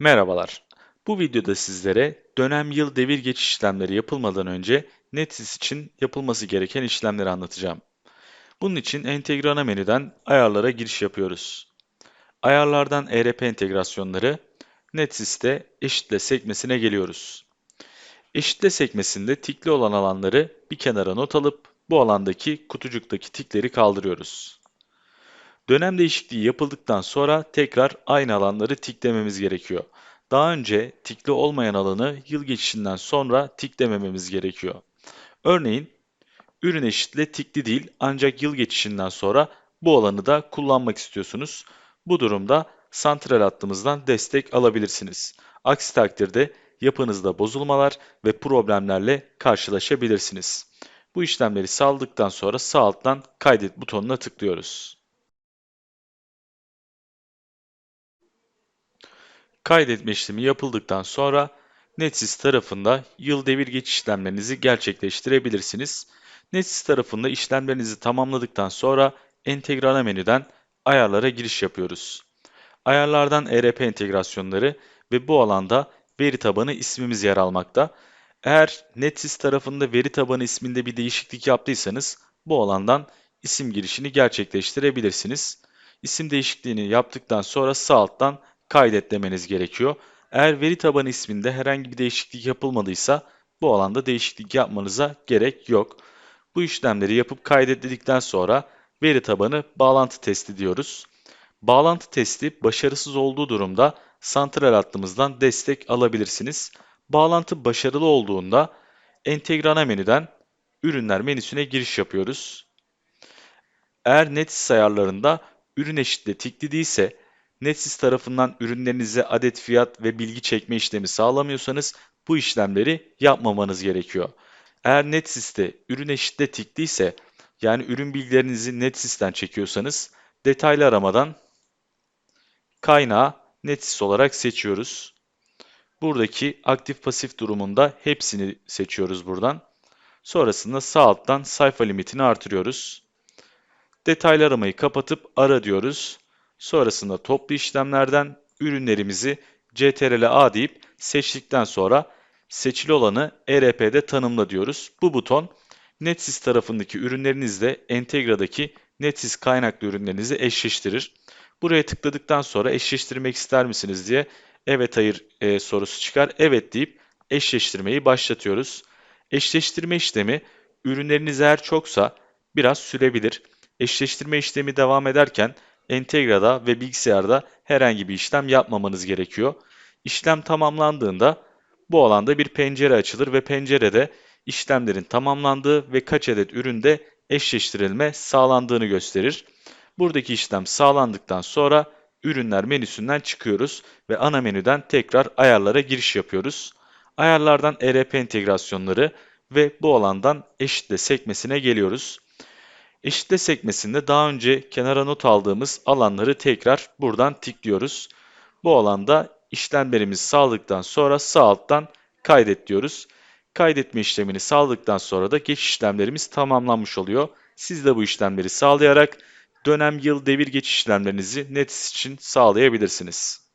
Merhabalar. Bu videoda sizlere dönem yıl devir geçiş işlemleri yapılmadan önce NetSys için yapılması gereken işlemleri anlatacağım. Bunun için entegre ana menüden ayarlara giriş yapıyoruz. Ayarlardan ERP entegrasyonları, NetSys'te eşitle sekmesine geliyoruz. Eşitle sekmesinde tikli olan alanları bir kenara not alıp bu alandaki kutucuktaki tikleri kaldırıyoruz. Dönem değişikliği yapıldıktan sonra tekrar aynı alanları tiklememiz gerekiyor. Daha önce tikli olmayan alanı yıl geçişinden sonra tiklemememiz gerekiyor. Örneğin ürün eşitle tikli değil ancak yıl geçişinden sonra bu alanı da kullanmak istiyorsunuz. Bu durumda santral hattımızdan destek alabilirsiniz. Aksi takdirde yapınızda bozulmalar ve problemlerle karşılaşabilirsiniz. Bu işlemleri sağladıktan sonra sağ alttan kaydet butonuna tıklıyoruz. Kaydetme işlemi yapıldıktan sonra NetSys tarafında yıl devir geçiş işlemlerinizi gerçekleştirebilirsiniz. NetSys tarafında işlemlerinizi tamamladıktan sonra Entegre ana menüden ayarlara giriş yapıyoruz. Ayarlardan ERP entegrasyonları ve bu alanda veri tabanı ismimiz yer almakta. Eğer NetSys tarafında veri tabanı isminde bir değişiklik yaptıysanız bu alandan isim girişini gerçekleştirebilirsiniz. İsim değişikliğini yaptıktan sonra sağ alttan kaydet demeniz gerekiyor. Eğer veri tabanı isminde herhangi bir değişiklik yapılmadıysa bu alanda değişiklik yapmanıza gerek yok. Bu işlemleri yapıp kaydedildikten sonra veri tabanı bağlantı testi diyoruz. Bağlantı testi başarısız olduğu durumda santral hattımızdan destek alabilirsiniz. Bağlantı başarılı olduğunda entegre ana menüden ürünler menüsüne giriş yapıyoruz. Eğer NetSys ayarlarında ürün eşitle tikli değilse NetSys tarafından ürünlerinize adet fiyat ve bilgi çekme işlemi sağlamıyorsanız bu işlemleri yapmamanız gerekiyor. Eğer NetSys'te ürün eşitle tikliyse yani ürün bilgilerinizi NetSys'ten çekiyorsanız detaylı aramadan kaynağı NetSys olarak seçiyoruz. Buradaki aktif pasif durumunda hepsini seçiyoruz buradan. Sonrasında sağ alttan sayfa limitini artırıyoruz. Detaylı aramayı kapatıp ara diyoruz. Sonrasında toplu işlemlerden ürünlerimizi CTRL A deyip seçtikten sonra seçili olanı ERP'de tanımla diyoruz. Bu buton NetSys tarafındaki ürünlerinizle Entegra'daki NetSys kaynaklı ürünlerinizi eşleştirir. Buraya tıkladıktan sonra eşleştirmek ister misiniz diye evet hayır e, sorusu çıkar. Evet deyip eşleştirmeyi başlatıyoruz. Eşleştirme işlemi ürünleriniz eğer çoksa biraz sürebilir. Eşleştirme işlemi devam ederken Entegra'da ve bilgisayarda herhangi bir işlem yapmamanız gerekiyor. İşlem tamamlandığında bu alanda bir pencere açılır ve pencerede işlemlerin tamamlandığı ve kaç adet üründe eşleştirilme sağlandığını gösterir. Buradaki işlem sağlandıktan sonra ürünler menüsünden çıkıyoruz ve ana menüden tekrar ayarlara giriş yapıyoruz. Ayarlardan ERP entegrasyonları ve bu alandan eşitle sekmesine geliyoruz. Eşitle sekmesinde daha önce kenara not aldığımız alanları tekrar buradan tıklıyoruz. Bu alanda işlemlerimizi sağladıktan sonra sağ alttan kaydet diyoruz. Kaydetme işlemini sağladıktan sonra da geçiş işlemlerimiz tamamlanmış oluyor. Siz de bu işlemleri sağlayarak dönem yıl devir geçiş işlemlerinizi NetSys için sağlayabilirsiniz.